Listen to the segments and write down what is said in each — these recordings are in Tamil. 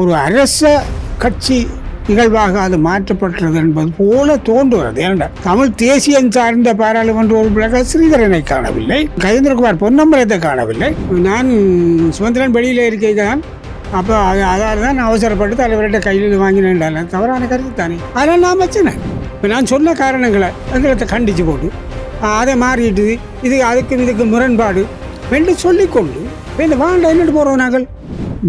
ஒரு அரச கட்சி நிகழ்வாக அது மாற்றப்பட்டது என்பது போல தோன்றுகிறது. ஏனென்றால் தமிழ் தேசியம் சார்ந்த பாராளுமன்ற உறுப்பினராக ஸ்ரீதரனை காணவில்லை கஜேந்திரகுமார் பொன்னம்பலத்தை காணவில்லை. நான் சுதந்திரன் வெளியில் இருக்கைதான் அப்போ அது அதால் தான் நான் அவசரப்பட்டு தலைவர்கிட்ட கையில் வாங்கினேன் தவறான கருத்து தானே? அதனால் நான் வச்சினேன் இப்போ நான் சொன்ன காரணங்களை எங்களை கண்டித்து போட்டு அதை மாறிட்டு இது அதுக்கு இதுக்கு முரண்பாடு. என்று சொல்லிக்கொண்டு இப்போ இந்த வாழ்ந்தா என்னட்டு போகிறோம் நாங்கள்?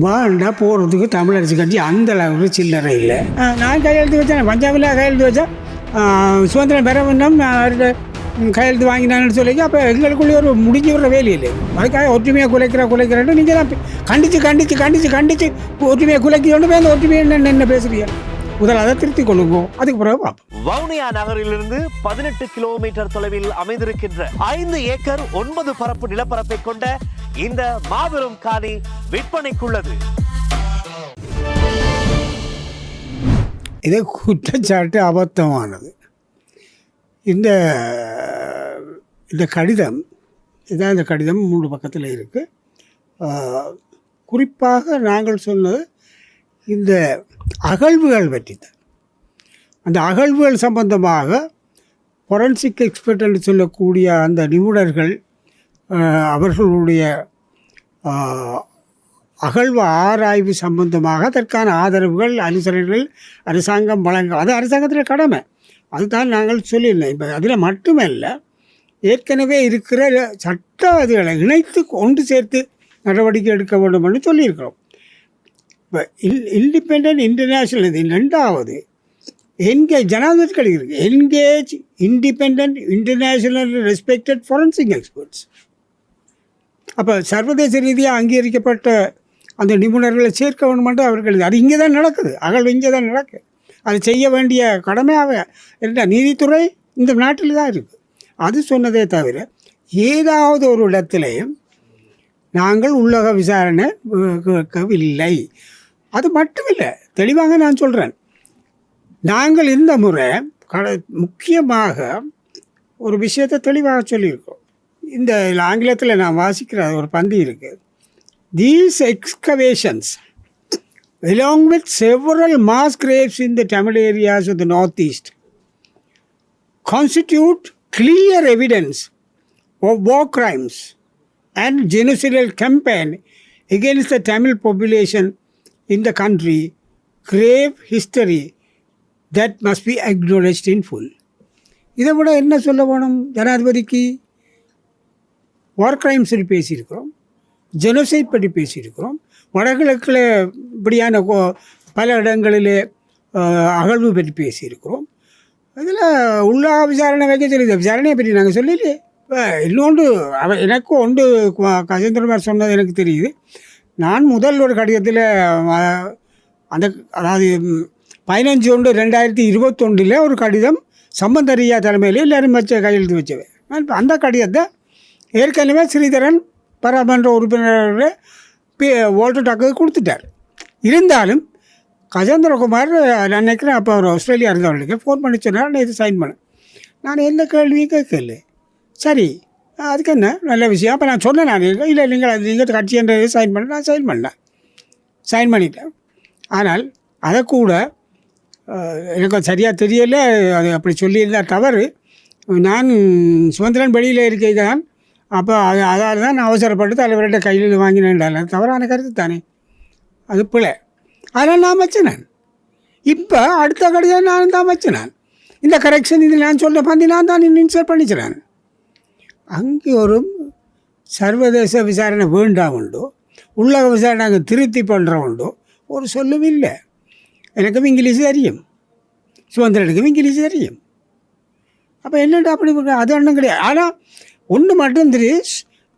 வாழ்ந்தா போகிறதுக்கு தமிழரசு கட்சி அந்த அளவுக்கு சில்லறை இல்லை. நான் கையெழுத்து வச்சேன். பஞ்சாபில் கையெழுத்து வச்சேன். சுதந்திரம் பெற வேண்டும். அவர்கிட்ட கையெழுத்து வாங்கினான்னு சொல்லி அப்போ எங்களுக்குள்ளே ஒரு முடிஞ்ச ஒரு வேலை இல்லை. அதுக்காக ஒற்றுமையை குலைக்கிற குலைக்கிறேன்னு நீங்கள் தான் கண்டித்து கண்டித்து கண்டித்து கண்டித்து ஒற்றுமையை குலைக்கி கொண்டு போய் அந்த ஒற்றுமையை என்ன என்ன பேசுறீங்க? முதல்ல அதை திருத்தி கொள்ளுங்க. அதுக்கு பிறகு பார்ப்போம். வவுனியா நகரிலிருந்து பதினெட்டு கிலோமீட்டர் தொலைவில் அமைந்திருக்கின்ற ஐந்து ஏக்கர் ஒன்பது பரப்பு நிலப்பரப்பை கொண்ட இந்த மாபெரும் காணி விற்பனைக்குள்ளது. இது குற்றச்சாட்டு அபத்தமானது. இந்த இந்த கடிதம் இதான் இந்த கடிதம் மூணு பக்கத்தில் இருக்குது குறிப்பாக நாங்கள் சொன்னது இந்த அகழ்வுகள் பற்றி தான் அந்த அகழ்வுகள் சம்பந்தமாக ஃபொரன்சிக் எக்ஸ்பர்ட் என்று சொல்லக்கூடிய அந்த நிபுணர்கள் அவர்களுடைய அகழ்வு ஆராய்வு சம்பந்தமாக அதற்கான ஆதரவுகள் அனுசரணைகள் அரசாங்கம் வழங்க அது அரசாங்கத்தில் கடமை. அதுதான் நாங்கள் சொல்லியிருந்தோம். இப்போ அதில் மட்டுமல்ல ஏற்கனவே இருக்கிற சட்ட அதுகளை இணைத்து கொண்டு சேர்த்து நடவடிக்கை எடுக்க வேண்டும் என்று சொல்லியிருக்கிறோம். இப்போ இல் இண்டிபெண்ட் இன்டர்நேஷ்னல் இது. ரெண்டாவது என்கேஜ் ஜனாதிபதி இருக்கு. Engage independent international respected forensic experts அப்போ சர்வதேச ரீதியாக அங்கீகரிக்கப்பட்ட அந்த நிபுணர்களை சேர்க்க வேணுமென்று அவர்கள் அது இங்கே தான் நடக்குது. அகல் இங்கே தான் நடக்குது அது செய்ய வேண்டிய கடமையாக இருந்தால் நீதித்துறை இந்த நாட்டில் தான் இருக்குது அது சொன்னதே தவிர ஏதாவது ஒரு இடத்துலையும் நாங்கள் உள்ளக விசாரணை கேட்கவில்லை. அது மட்டுமில்லை. தெளிவாக நான் சொல்கிறேன் நாங்கள் இந்த முறை கட முக்கியமாக ஒரு விஷயத்தை தெளிவாக சொல்லியிருக்கோம். இந்த ஆங்கிலத்தில் நான் வாசிக்கிற ஒரு பந்தி இருக்குது these excavations along with several mass graves in the Tamil areas of the northeast constitute clear evidence of war crimes and genocidal campaign against the Tamil population in the country, grave history that must be acknowledged in full. இதை விட என்ன சொல்ல வேணும் ஜனாதிபதிக்கு வார் கிரைம்ஸில் பேசியிருக்கிறோம். ஜெனோசைட் பற்றி பேசியிருக்கிறோம். வடகிழக்கில் இப்படியான கோ- பல இடங்களிலே அகழ்வு பற்றி பேசியிருக்கிறோம். அதில் உள்ள விசாரணை வைக்க சொல்லி விசாரணையை பற்றி நாங்கள் சொல்லலையே. இப்போ இன்னொன்று அவ எனக்கும் ஒன்று கஜேந்திரமார் சொன்னது எனக்கு தெரியுது. நான் முதல் ஒரு கடிதத்தில் அந்த அதாவது பதினஞ்சு ஒன்று ரெண்டாயிரத்தி இருபத்தொன்றில் ஒரு கடிதம் சம்பந்தரியா தலைமையில் எல்லாரும் வச்ச கையெழுத்து வச்சவை நான் அந்த கடிதத்தை ஏற்கனவே ஸ்ரீதரன் பாராளுமன்ற உறுப்பினர் பி வால்டர் டாக்கு கொடுத்துட்டார். இருந்தாலும் கஜேந்திரகுமார் நான் நினைக்கிறேன் அப்போ அவர் ஆஸ்திரேலியா இருந்தவர்களுக்கு ஃபோன் பண்ணி சொன்னார். நான் இது சைன் பண்ணேன். நான் எந்த கேள்வியும் கேட்கல சரி அதுக்கு என்ன? நல்ல விஷயம். அப்போ நான் சொன்னேன் நான். இல்லை நீங்கள் அது நீங்கள் கட்சின்றது சைன் பண்ண நான் சைன் பண்ணேன் சைன் பண்ணிட்டேன். ஆனால் அதை கூட எனக்கு சரியாக தெரியலை. அது அப்படி சொல்லியிருந்தால் தவறு. நான் சுதந்திரன் வெளியில் இருக்கை தான் அப்போ அது அதால் தான் நான் அவசரப்பட்டு தலைவர்கிட்ட கையில் வாங்கினேன் தவறான கருத்து தானே. அது பிள்ளை அதனால் நான் வச்சினேன் இப்போ அடுத்த கடிதம் நான் தான் வச்சினேன் இந்த கரெக்ஷன் இது நான் சொல்ல பண்ணி நான் தான் இன்சர்ட் பண்ணிச்சினேன் அங்கே ஒரு சர்வதேச விசாரணை வேண்டாம் உண்டோ. உள்ளக விசாரணை அங்கே திருத்தி பண்ணுற உண்டோ. ஒரு சொல்லும் இல்லை. எனக்கும் இங்கிலீஷ் தெரியும். சுதந்திரனுக்கும் இங்கிலீஷ் தெரியும். அப்போ என்னடா அப்படி அது ஒன்றும் கிடையாது. ஆனால் ஒன்று மட்டும் தெரியும்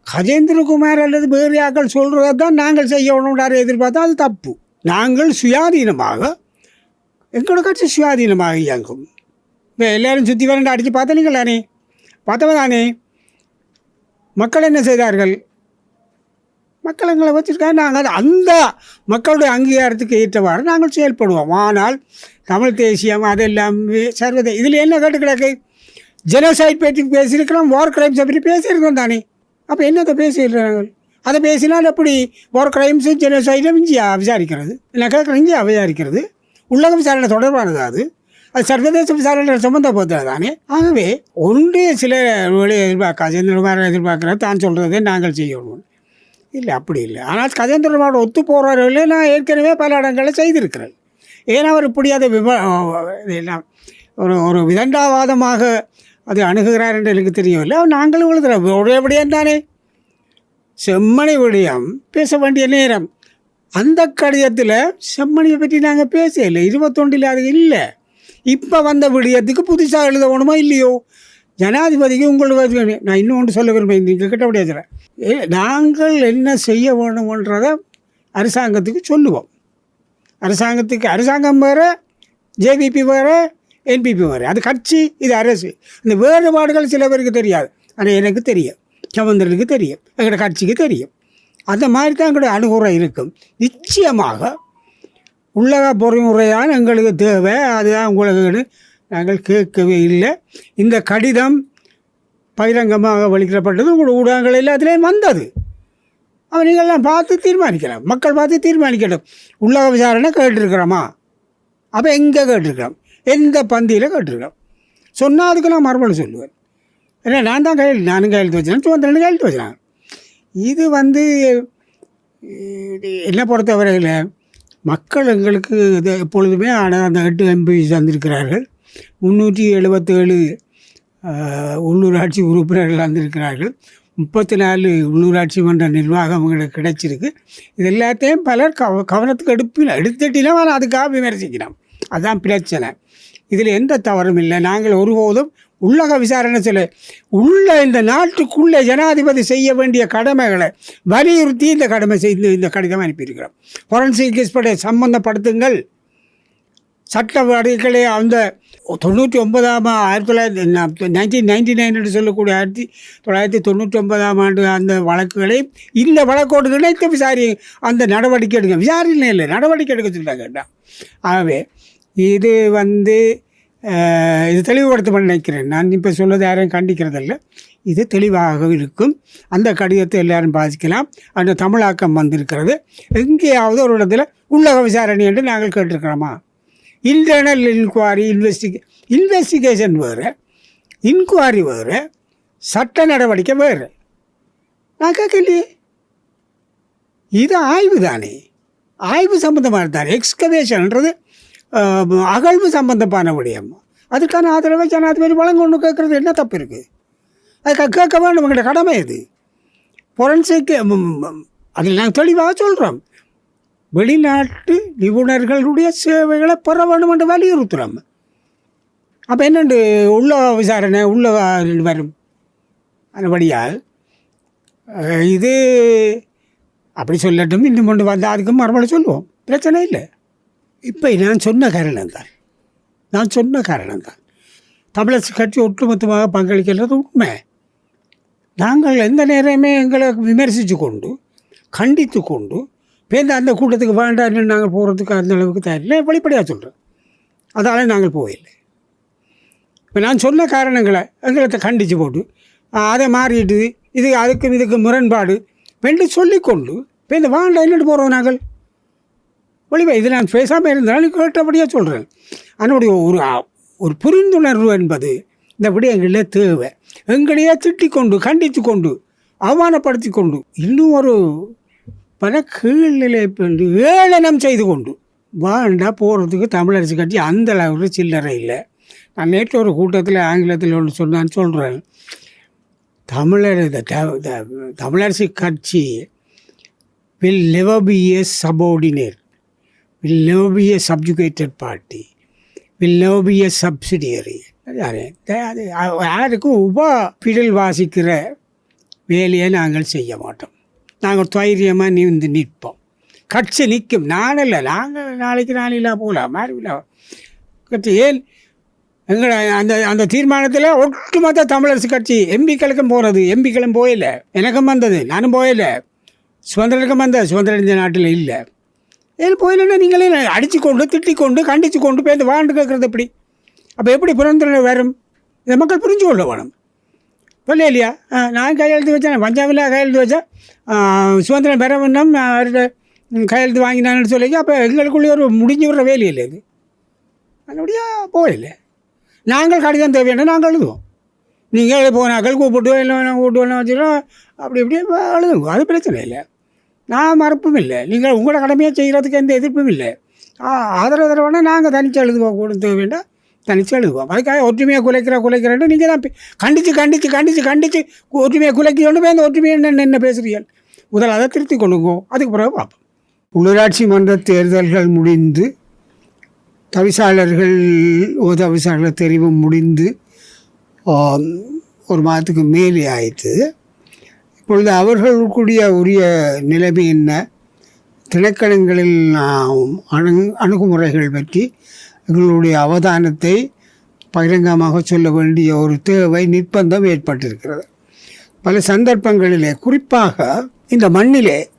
கஜேந்திரகுமார் அல்லது வேறு யாக்கள் சொல்கிறத தான் நாங்கள் செய்யணும்டாரு எதிர்பார்த்தா அது தப்பு. நாங்கள் சுயாதீனமாக எங்களோட கட்சி சுயாதீனமாக இயங்கும். இப்போ எல்லோரும் சுற்றி வரண்டு அடித்து பார்த்தனீங்களா தானே? பார்த்தவ தானே? மக்கள் என்ன செய்தார்கள்? மக்கள் எங்களை வச்சுருக்காங்க. நாங்கள் அந்த மக்களுடைய அங்கீகாரத்துக்கு ஏற்றவாறு நாங்கள் செயல்படுவோம். ஆனால் தமிழ் தேசியம் அதெல்லாம் சர்வதே இதில் என்ன கேட்டு கிடக்கு? ஜெனோசைட் பற்றி பேசியிருக்கிறோம் வார் கிரைம்ஸை பற்றி பேசியிருக்கோம் தானே. அப்போ என்னத்தை பேசிடுறாங்க அதை பேசினால் எப்படி வார் கிரைம்ஸு ஜெனோசைடும் இந்தியா விசாரிக்கிறது? நான் கேட்குறேன் இந்தியா விசாரிக்கிறது. உள்ளக விசாரணை தொடர்பானது அது. அது சர்வதேச விசாரணை சம்மந்தப்பட்டது தானே. ஆகவே ஒன்றே சில வேலையை எதிர்பார்க்கா கஜேந்திரகுமார் எதிர்பார்க்குறது தான் சொல்கிறதே நாங்கள் செய்யணும். இல்லை அப்படி இல்லை. ஆனால் கஜேந்திரகுமாரோட ஒத்து போகிறவர்களே நான் ஏற்கனவே பல இடங்களில் செய்திருக்கிறேன். ஏன்னா அவர் இப்படி அதை விம ஒரு ஒரு விதண்டாவாதமாக அதை அணுகுகிறார் என்று எனக்கு தெரியவில்லை. அவர் நாங்களும் எழுதுகிறோம் ஒரே தானே செம்மணி விடயம். பேச வேண்டிய நேரம். அந்த கடிதத்தில் செம்மணியை பற்றி நாங்கள் பேசல இருபத்தொண்டில் அது இல்லை. இப்போ வந்த விடயத்துக்கு புதுசாக எழுத வேணுமா இல்லையோ? ஜனாதிபதிக்கு உங்களுக்கு நான் இன்னும் ஒன்று சொல்ல விரும்புகிறேன். நீங்கள் கிட்ட முடியாது நாங்கள் என்ன செய்ய வேணுமன்றதை அரசாங்கத்துக்கு சொல்லுவோம். அரசாங்கத்துக்கு அரசாங்கம் வேறு ஜேபிபி வேறு என்பிபி மாதிரி. அது கட்சி இது அரசு. இந்த வேறுபாடுகள் சில பேருக்கு தெரியாது. ஆனால் எனக்கு தெரியும். சமந்தனுக்கு தெரியும். எங்களோட கட்சிக்கு தெரியும். அந்த மாதிரி தான் எங்களுடைய அணுகுறை இருக்கும். நிச்சயமாக உள்ளக பொறிமுறையான எங்களுக்கு தேவை. அதுதான் உங்களுக்கு நாங்கள் கேட்கவே இல்லை. இந்த கடிதம் பகிரங்கமாக வெளியிடப்பட்டது. உங்களுடைய ஊடகங்கள் எல்லாத்துலேயும் வந்தது. அவன் நீங்கள்லாம் பார்த்து தீர்மானிக்கலாம். மக்கள் பார்த்து தீர்மானிக்கட்டும். உள்ளக விசாரணை கேட்டிருக்கிறோமா? அப்போ எங்கே கேட்டிருக்கிறோம்? எந்த பந்தியில் கேட்டிருக்கிறோம் சொன்னால் அதுக்கு நான் மறுபடியும் சொல்லுவேன். இல்லை நான் தான் கையெழுத்து நானும் கையெழுத்து வச்சேன் சுதந்திரன் கையெழுத்து வச்சேன் இது வந்து இது என்னை பொறுத்தவரையில் மக்கள் எங்களுக்கு இது எப்பொழுதுமே ஆனால் அந்த எட்டு எம்பி தந்திருக்கிறார்கள். முந்நூற்றி எழுபத்தேழு உள்ளூராட்சி உறுப்பினர்கள் வந்திருக்கிறார்கள் முப்பத்தி நாலு உள்ளூராட்சி மன்ற நிர்வாகம் எங்களுக்கு கிடைச்சிருக்கு. இது எல்லாத்தையும் பலர் கவ கவனத்துக்கு எடுப்பில் எடுத்துட்டினா அதுக்காக விமர்சிக்கிறோம். அதுதான் பிரச்சனை. இதில் எந்த தவறும் இல்லை. நாங்கள் ஒருபோதும் உள்ளக விசாரணை சொல்ல உள்ள இந்த நாட்டுக்குள்ளே ஜனாதிபதி செய்ய வேண்டிய கடமைகளை வலியுறுத்தி இந்த கடமை செய்து இந்த கடிதம் அனுப்பியிருக்கிறோம். ஃபொரன்சிக் எக்ஸ்பர்ட்டை சம்பந்தப்படுத்துங்கள். சட்ட வழக்குகளே அந்த தொண்ணூற்றி ஒன்பதாம் ஆயிரத்தி தொள்ளாயிரத்தி நைன்டீன் நைன்டி நைன் என்று சொல்லக்கூடிய ஆயிரத்தி தொள்ளாயிரத்தி தொண்ணூற்றி ஒன்பதாம் ஆண்டு அந்த வழக்குகளை இந்த வழக்கோடு இணைத்து விசாரி அந்த நடவடிக்கை எடுக்க விசாரணை இல்லை நடவடிக்கை எடுக்க சொல்லிட்டாங்க ஆகவே இது வந்து இது தெளிவுபடுத்த நினைக்கிறேன். நான் இப்போ சொல்வது யாரையும் கண்டிக்கிறதில்ல. இது தெளிவாக இருக்கும். அந்த கடிதத்தை எல்லாரும் பாதிக்கலாம் அந்த தமிழாக்கம் வந்திருக்கிறது. எங்கேயாவது ஒரு இடத்துல உள்ளக விசாரணை என்று நாங்கள் கேட்டிருக்கிறோமா? இன்டர்னல் இன்குவாரி இன்வெஸ்டிகே இன்வெஸ்டிகேஷன் வேறு. இன்குவாரி வேறு. சட்ட நடவடிக்கை வேறு. நான் கேட்கலையே. இது ஆய்வு தானே. ஆய்வு சம்மந்தமாக தானே. எக்ஸ்கவேஷன்ன்றது அகழ்வு சம்பந்தமான விடயம். அதுக்கான ஆதரவை ஜனாதிபதி வழங்கணும்னு கேட்குறது என்ன தப்பு இருக்குது அதுக்காக கேட்க வேண்டும் எங்கள்கிட்ட கடமை இது. ஃபொரன்சிக் அதில் நாங்கள் தெளிவாக சொல்கிறோம் வெளிநாட்டு நிபுணர்களுடைய சேவைகளை பெற வேண்டும் என்று வலியுறுத்துகிறோம் அப்போ என்னண்டு உள்ள விசாரணை உள்ள வரும்? அதுபடியால் இது அப்படி சொல்லட்டும் இன்னும் கொண்டு வந்தால் அதுக்கும் மறுபடியும் சொல்லுவோம். பிரச்சனை இல்லை. இப்போ நான் சொன்ன காரணம் தான் நான் சொன்ன காரணம் தான் தமிழரசு கட்சி ஒட்டுமொத்தமாக பங்களிக்கிறது உண்மை. நாங்கள் எந்த நேரமே எங்களை விமர்சித்து கொண்டு கண்டித்து கொண்டு பேருந்து அந்த கூட்டத்துக்கு வேண்டாம்னு நாங்கள் போகிறதுக்கு அந்த அளவுக்கு தயாரில்லை வெளிப்படையாக சொல்கிறேன் அதால் நாங்கள் போகலை இப்போ நான் சொன்ன காரணங்களை எங்களை கண்டித்து போட்டு அதை மாறிட்டு இது அதுக்கும் இதுக்கு முரண்பாடு வென்று சொல்லிக்கொண்டு இப்போ இந்த வேண்டாம் என்னட்டு போகிறோம் நாங்கள். ஒளிவை இது நான் பேசாமல் இருந்தாலும் கேட்டபடியாக சொல்கிறேன் அதனுடைய ஒரு ஒரு புரிந்துணர்வு என்பது இந்த விடயங்களில் தேவை. எங்களையே திட்டிக் கொண்டு கண்டித்து கொண்டு அவமானப்படுத்தி கொண்டு இன்னும் ஒரு பல கீழ்நிலை பெண்டு ஏளனம் செய்து கொண்டு வாண்டா போகிறதுக்கு தமிழரசு கட்சி அந்த அளவுக்கு சில்லறை இல்லை. நான் நேற்று ஒரு கூட்டத்தில் ஆங்கிலத்தில் ஒன்று சொன்னான்னு சொல்கிறேன் தமிழர் இந்த தமிழரசு கட்சி will never be a subordinate will never be a subjugated party. Will never be a subsidiary. யாருக்கும் உப பிடல் வாசிக்கிற வேலையை நாங்கள் செய்ய மாட்டோம் நாங்கள் தைரியமாக நின்று நிற்போம் கட்சி நிற்கும் நானில்லை நாங்கள் நாளைக்கு நாளையில போகலாம் மாறிவிடலாம் கட்சி ஏன் எங்களை அந்த அந்த தீர்மானத்தில் ஒட்டுமொத்த தமிழரசு கட்சி எம்பிக்களுக்கும் போகிறது எம்பிக்களும் போயில்லை எனக்கும் வந்தது நானும் போயில்லை சுதந்திரனுக்கும் வந்த சுதந்திரம் இந்த நாட்டில் இல்லை இதில் போயிலன்னா நீங்களே அடித்து கொண்டு திட்டி கொண்டு கண்டித்து கொண்டு போய் இந்த வாண்டு கேட்குறது எப்படி? அப்போ எப்படி புரந்தரனை வரும்? இதை மக்கள் புரிஞ்சு கொள்ள வேணும். சொல்ல இல்லையா? நான் கையெழுத்து வச்சேன் பஞ்சாபில் கையெழுத்து வச்சேன். சுதந்திரம் பெற வேண்டாம் அவர்கிட்ட கையெழுத்து வாங்கினான்னு சொல்லி அப்போ எங்களுக்குள்ளே ஒரு முடிஞ்சு விடுற வேலை இல்லை இது. அதனுடைய போகலை. நாங்கள் கடிதம் தேவையான நாங்கள் எழுதுவோம். நீங்கள் போனாக்கள் கூப்பிட்டு இல்லை கூப்பிட்டு வேணாம் வச்சுக்கிறோம் அப்படி இப்படி எழுதுங்க அது பிரச்சனை இல்லை. நான் மறுப்பும் இல்லை. நீங்கள் உங்களோட கடமையை செய்கிறதுக்கு எந்த எதிர்ப்பும் இல்லை. ஆ, ஆதரவு தரவானா? நாங்கள் தனிச்சு எழுதுவோம். கொடுத்து வேண்டாம் தனிச்சு எழுதுவோம். அதுக்காக ஒற்றுமையை குலைக்கிற குலைக்கிறேன்னு நீங்கள் தான் கண்டித்து கண்டித்து கண்டித்து கண்டித்து ஒற்றுமையை குலைக்கொண்டு போய் அந்த ஒற்றுமையை என்ன என்ன பேசுகிறீர்கள் முதல் அதை திருத்தி கொள்ளுங்க. அதுக்கு பிறகு பார்ப்போம். உள்ளூராட்சி மன்ற தேர்தல்கள் முடிந்து தவிசாளர்கள் ஓ தவிசாளர் தெரிவு முடிந்து ஒரு மாதத்துக்கு மேலே ஆயிடுச்சு இப்பொழுது அவர்களுக்குரிய உரிய நிலைமை என்ன? திணைக்களங்களில் நாம் அணு அணுகுமுறைகள் பற்றி எங்களுடைய அவதானத்தை பகிரங்கமாக சொல்ல வேண்டிய ஒரு தேவை நிர்பந்தம் ஏற்பட்டிருக்கிறது. பல சந்தர்ப்பங்களிலே குறிப்பாக இந்த மண்ணிலே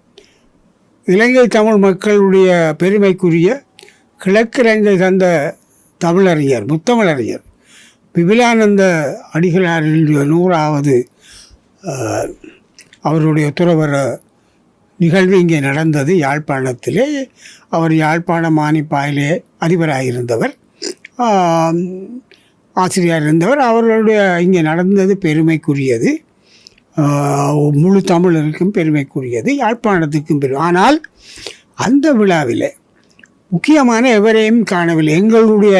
இலங்கை தமிழ் மக்களுடைய பெருமைக்குரிய கிழக்கிழங்கை தந்த தமிழறிஞர் முத்தமிழறிஞர் விபிலானந்த அடிகளாரின் நூறாவது அவருடைய துறவர நிகழ்வு இங்கே நடந்தது. யாழ்ப்பாணத்திலே அவர் யாழ்ப்பாண மானிப்பாயிலே அதிபராக இருந்தவர் ஆசிரியர் இருந்தவர். அவர்களுடைய இங்கே நடந்தது பெருமைக்குரியது. முழு தமிழருக்கும் பெருமைக்குரியது. யாழ்ப்பாணத்துக்கும் பெருமை ஆனால் அந்த விழாவில் முக்கியமான எவரையும் காணவில்லை. எங்களுடைய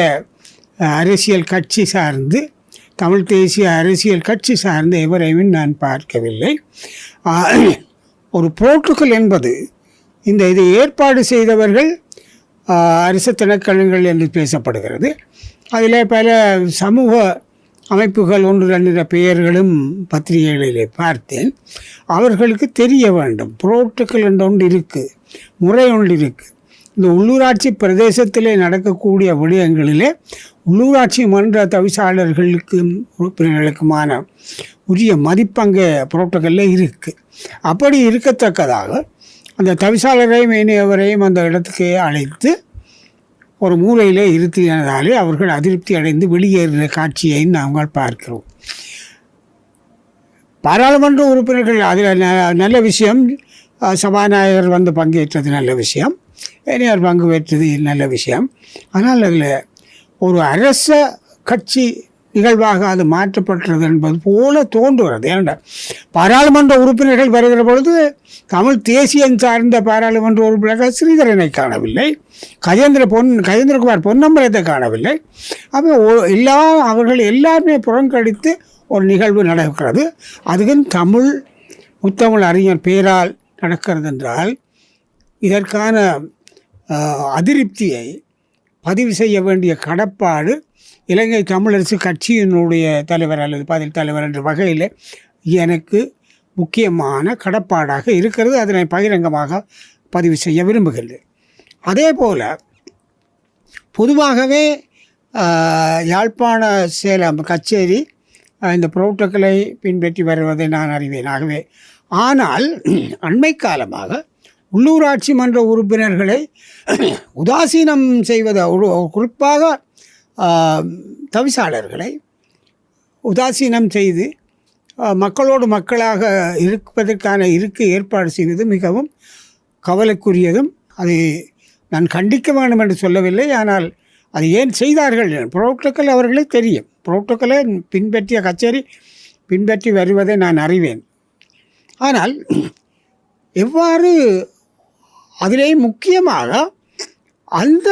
அரசியல் கட்சி சார்ந்து தமிழ் தேசிய அரசியல் கட்சி சார்ந்த எவரையும் நான் பார்க்கவில்லை. ஒரு புரோட்டோக்கால் என்பது இந்த இதை ஏற்பாடு செய்தவர்கள் அரச அரசு திணைக்களங்கள் என்று பேசப்படுகிறது. அதில் பல சமூக அமைப்புகள் ஒன்று ரெண்டு பெயர்களும் பத்திரிகைகளிலே பார்த்தேன். அவர்களுக்கு தெரிய வேண்டும். புரோட்டோக்கால் என்று ஒன்று இருக்குது முறை ஒன்று இருக்குது இந்த உள்ளூராட்சி பிரதேசத்திலே நடக்கக்கூடிய விடயங்களிலே உள்ளூராட்சி மன்ற தவிசாளர்களுக்கும் உறுப்பினர்களுக்குமான உரிய மதிப்பங்கே புரோட்டோக்கல்ல இருக்குது அப்படி இருக்கத்தக்கதாக அந்த தவிசாளரையும் இனியவரையும் அந்த இடத்துக்கு அழைத்து ஒரு மூலையிலே இருத்தியதாலே அவர்கள் அதிருப்தி அடைந்து வெளியேறுகிற காட்சியை நாங்கள் பார்க்கிறோம். பாராளுமன்ற உறுப்பினர்கள் அதில் ந- நல்ல விஷயம் சபாநாயகர் வந்து பங்கேற்றது நல்ல விஷயம். பெரியார் பங்கு பெற்றது நல்ல விஷயம். ஆனால் அதில் ஒரு அரச கட்சி நிகழ்வாக அது மாற்றப்பட்டது என்பது போல தோன்றுகிறது ஏனென்றா பாராளுமன்ற உறுப்பினர்கள் வருகிற பொழுது தமிழ் தேசியம் சார்ந்த பாராளுமன்ற உறுப்பினர்கள் ஸ்ரீதரனை காணவில்லை. கஜேந்திர பொன் கஜேந்திரகுமார் பொன்னம்பலத்தை காணவில்லை. அப்போ எல்லா அவர்கள் எல்லாருமே புறங்கடித்து ஒரு நிகழ்வு நடக்கிறது. அதுவும் தமிழ் முத்தமிழ் அறிஞர் பேரால் நடக்கிறது என்றால் இதற்கான அதிருப்தியை பதிவு செய்ய வேண்டிய கடப்பாடு இலங்கை தமிழரசு கட்சியினுடைய தலைவர் அல்லது பதில் தலைவர் என்ற வகையில் எனக்கு முக்கியமான கடப்பாடாக இருக்கிறது. அதனை பகிரங்கமாக பதிவு செய்ய விரும்புகிறேன் அதே போல் பொதுவாகவே யாழ்ப்பாண சேலம் கச்சேரி இந்த புரோட்டோக்களை பின்பற்றி வருவதை நான் அறிவேன். ஆகவே ஆனால் அண்மை காலமாக உள்ளூராட்சி மன்ற உறுப்பினர்களை உதாசீனம் செய்வது குறிப்பாக தவிசாளர்களை உதாசீனம் செய்து மக்களோடு மக்களாக இருப்பதற்கான இருக்கு ஏற்பாடு செய்வது மிகவும் கவலைக்குரியதும் அதை நான் கண்டிக்க வேண்டும் என்று சொல்லவில்லை. ஆனால் அது ஏன் செய்தார்கள்? புரோட்டோக்கல் அவர்களே தெரியும். புரோட்டோக்கலை பின்பற்றிய கச்சேரி பின்பற்றி வருவதை நான் அறிவேன். ஆனால் எவ்வாறு அதிலேயும் முக்கியமாக அந்த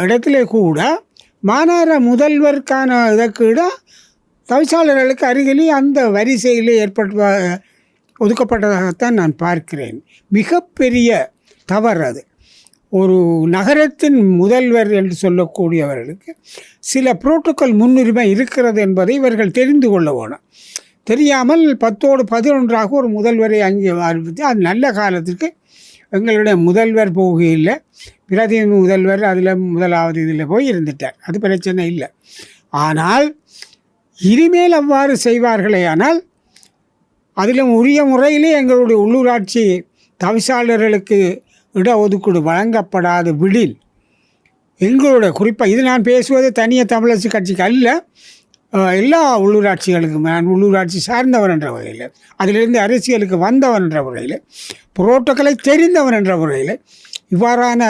இடத்துல கூட மாநகர முதல்வருக்கான இதற்கிட தவிசாளர்களுக்கு அருகிலே அந்த வரிசையில் ஏற்பட்ட ஒதுக்கப்பட்டதாகத்தான் நான் பார்க்கிறேன். மிகப்பெரிய தவறு அது. ஒரு நகரத்தின் முதல்வர் என்று சொல்லக்கூடியவர்களுக்கு சில புரோட்டோக்கால் முன்னுரிமை இருக்கிறது என்பதை இவர்கள் தெரிந்து கொள்ள வேணும். தெரியாமல் பத்தோடு பதினொன்றாக ஒரு முதல்வரை அங்கே அறிவித்து அது நல்ல காலத்திற்கு எங்களுடைய முதல்வர் போகையில் பிரதி முதல்வர் அதில் முதலாவது இதில் போய் இருந்துட்டார். அது பிரச்சனை இல்லை. ஆனால் இனிமேல் அவ்வாறு செய்வார்களே ஆனால் அதிலும் உரிய முறையிலே எங்களுடைய உள்ளூராட்சி தவிசாளர்களுக்கு இடஒதுக்கீடு வழங்கப்படாத விடில். எங்களுடைய குறிப்பாக இது நான் பேசுவது தனிய தமிழரசு கட்சிக்கு அல்ல. எல்லா உள்ளூராட்சிகளுக்கும் நான் உள்ளூராட்சி சார்ந்தவன் என்ற வகையில் அதிலிருந்து அரசியலுக்கு வந்தவன் என்ற முறையில் புரோட்டோக்களை தெரிந்தவன் என்ற முறையில் இவ்வாறான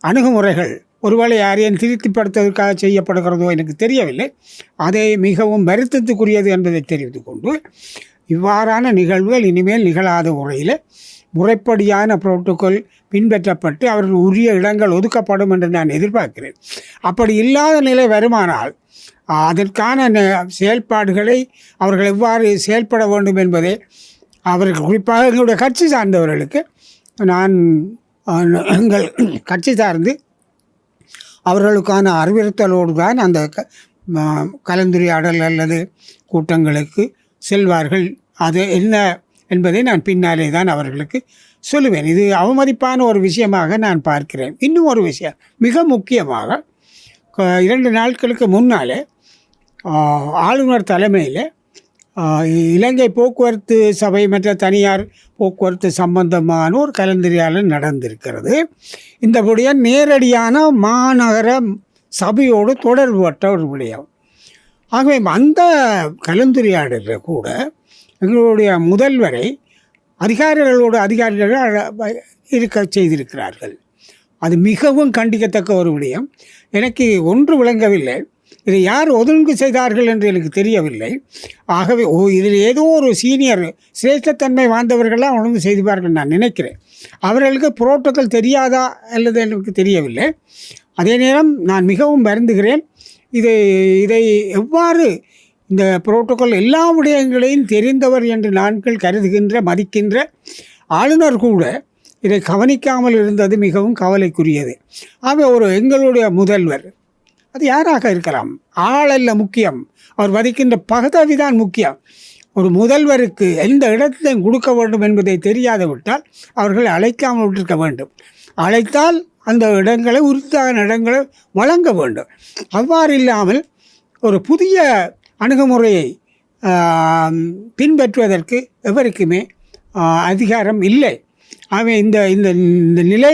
அணுகுமுறைகள் ஒருவேளை யாரையும் திருப்திப்படுத்துவதற்காக செய்யப்படுகிறதோ எனக்கு தெரியவில்லை. அதை மிகவும் வருத்தத்துக்குரியது என்பதை தெரிவித்து கொண்டு இவ்வாறான நிகழ்வுகள் இனிமேல் நிகழாத முறையில் முறைப்படியான புரோட்டோக்கால் பின்பற்றப்பட்டு அவர்கள் உரிய இடங்கள் ஒதுக்கப்படும் என்று நான் எதிர்பார்க்கிறேன். அப்படி இல்லாத நிலை வருமானால் அதற்கான செயல்பாடுகளை அவர்கள் எவ்வாறு செயல்பட வேண்டும் என்பதை அவர்கள் குறிப்பாக எங்களுடைய கட்சி சார்ந்தவர்களுக்கு நான் எங்கள் கட்சி சார்ந்து அவர்களுக்கான அறிவுறுத்தலோடு தான் அந்த க- கலந்துரையாடல் அல்லது கூட்டங்களுக்கு செல்வார்கள். அது என்ன என்பதை நான் பின்னாலே தான் அவர்களுக்கு சொல்லுவேன். இது அவமதிப்பான ஒரு விஷயமாக நான் பார்க்கிறேன். இன்னும் ஒரு விஷயம் மிக முக்கியமாக இரண்டு நாட்களுக்கு முன்னாலே ஆளுநர் தலைமையில் இலங்கை போக்குவரத்து சபை மற்ற தனியார் போக்குவரத்து சம்பந்தமான ஒரு கலந்துரையாடல் நடந்திருக்கிறது. இந்த நேரடியான மாநகர சபையோடு தொடர்புபட்ட ஒரு விடயம். ஆகவே அந்த கலந்துரையாடலில் கூட எங்களுடைய முதல்வரை அதிகாரிகளோடு அதிகாரிகள் அழ- இருக்க செய்திருக்கிறார்கள். அது மிகவும் கண்டிக்கத்தக்க ஒரு விடயம். எனக்கு ஒன்று விளங்கவில்லை. இதை யார் ஒதுங்கு செய்தார்கள் என்று எனக்கு தெரியவில்லை. ஆகவே ஓ இதில் ஏதோ ஒரு சீனியர் சிரேஷ்டத்தன்மை வாய்ந்தவர்களாக ஒழுங்கு செய்திருப்பார்கள் நான் நினைக்கிறேன். அவர்களுக்கு புரோட்டோக்கள் தெரியாதா அல்லது எனக்கு தெரியவில்லை. அதே நேரம் நான் மிகவும் வருந்துகிறேன். இதை இதை எவ்வாறு இந்த புரோட்டோக்கால் எல்லா விடயங்களையும் தெரிந்தவர் என்று நாட்கள் கருதுகின்ற மதிக்கின்ற ஆளுநர் கூட இதை கவனிக்காமல் இருந்தது மிகவும் கவலைக்குரியது. ஆக ஒரு எங்களுடைய முதல்வர் அது யாராக இருக்கலாம்? ஆளல்ல முக்கியம். அவர் வதிக்கின்ற பதவிதான் முக்கியம். ஒரு முதல்வருக்கு எந்த இடத்தையும் கொடுக்க வேண்டும் என்பதை தெரியாத விட்டால் அவர்களை அழைக்காமல் விட்டிருக்க வேண்டும். அழைத்தால் அந்த இடங்களை உறுதியான இடங்களை வழங்க வேண்டும். அவ்வாறு இல்லாமல் ஒரு புதிய அணுகுமுறையை பின்பற்றுவதற்கு எவருக்குமே அதிகாரம் இல்லை. ஆகவே இந்த இந்த இந்த நிலை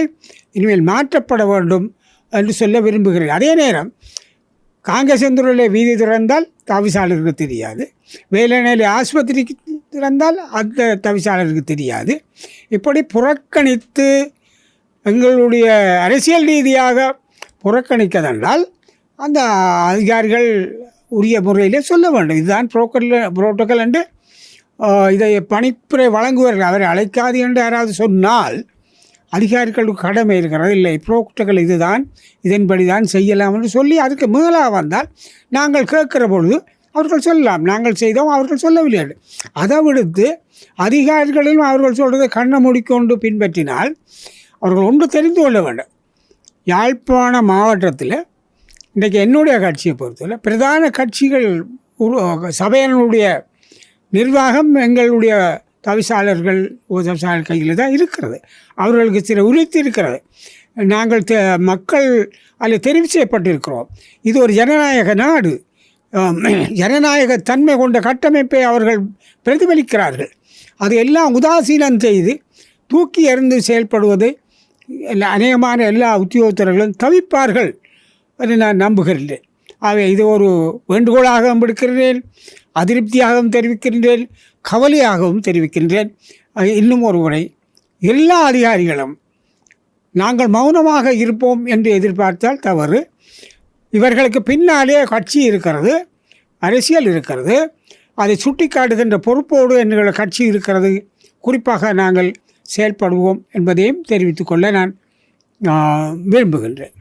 இனிமேல் மாற்றப்பட வேண்டும். என்று சொல்ல விரும்புகிறேன். அதே நேரம் காங்கேசந்துறையில் வீதி திறந்தால் தவிசாளருக்கு தெரியாது. வேலைநிலை ஆஸ்பத்திரிக்கு திறந்தால் அந்த தவிசாளருக்கு தெரியாது. இப்படி புறக்கணித்து எங்களுடைய அரசியல் ரீதியாக புறக்கணிக்கதென்றால் அந்த அதிகாரிகள் உரிய முறையிலே சொல்ல வேண்டும். இதுதான் புரோக்கல் புரோட்டோக்கல் என்று இதை பணிப்புரை வழங்குவார்கள் அவரை அழைக்காது என்று யாராவது சொன்னால் அதிகாரிகளுக்கு கடமை இருக்கிறது இல்லை. புரோக்டர்கள் இதுதான் இதன்படி தான் செய்யலாம் என்று சொல்லி அதுக்கு மேலாக வந்தால் நாங்கள் கேட்குற பொழுது அவர்கள் சொல்லலாம். நாங்கள் செய்தோம் அவர்கள் சொல்லவில்லை. அதை விடுத்து அதிகாரிகளிலும் அவர்கள் சொல்வதை கண்ணை மூடிக்கொண்டு பின்பற்றினால் அவர்கள் ஒன்று தெரிந்து கொள்ள வேண்டும். யாழ்ப்பாண மாவட்டத்தில் இன்றைக்கு என்னுடைய கட்சியை பொறுத்தவரை பிரதான கட்சிகள் சபையினுடைய நிர்வாகம் எங்களுடைய தவிசாளர்கள் உதவிசாளர் கையில் தான் இருக்கிறது. அவர்களுக்கு சில உரித்து இருக்கிறது. நாங்கள் தெ மக்கள் அதில் தெரிவு செய்யப்பட்டிருக்கிறோம். இது ஒரு ஜனநாயக நாடு. ஜனநாயக தன்மை கொண்ட கட்டமைப்பை அவர்கள் பிரதிபலிக்கிறார்கள். அது எல்லாம் உதாசீனம் செய்து தூக்கி எறிந்து செயல்படுவது எல்லா அநேகமான எல்லா உத்தியோகத்தர்களும் தவிப்பார்கள் என்று நான் நம்புகிறேன். ஆகவே இது ஒரு வேண்டுகோளாக விடுக்கிறேன் அதிருப்தியாகவும் தெரிவிக்கின்றேன் கவலையாகவும் தெரிவிக்கின்றேன். இன்னும் ஒரு முறை எல்லா அதிகாரிகளும் நாங்கள் மௌனமாக இருப்போம் என்று எதிர்பார்த்தால் தவறு. இவர்களுக்கு பின்னாலே கட்சி இருக்கிறது அரசியல் இருக்கிறது. அதை சுட்டிக்காட்டுகின்ற பொறுப்போடு எங்கள் கட்சி இருக்கிறது. குறிப்பாக நாங்கள் செயல்படுவோம் என்பதையும் தெரிவித்துக்கொள்ள நான் விரும்புகின்றேன்.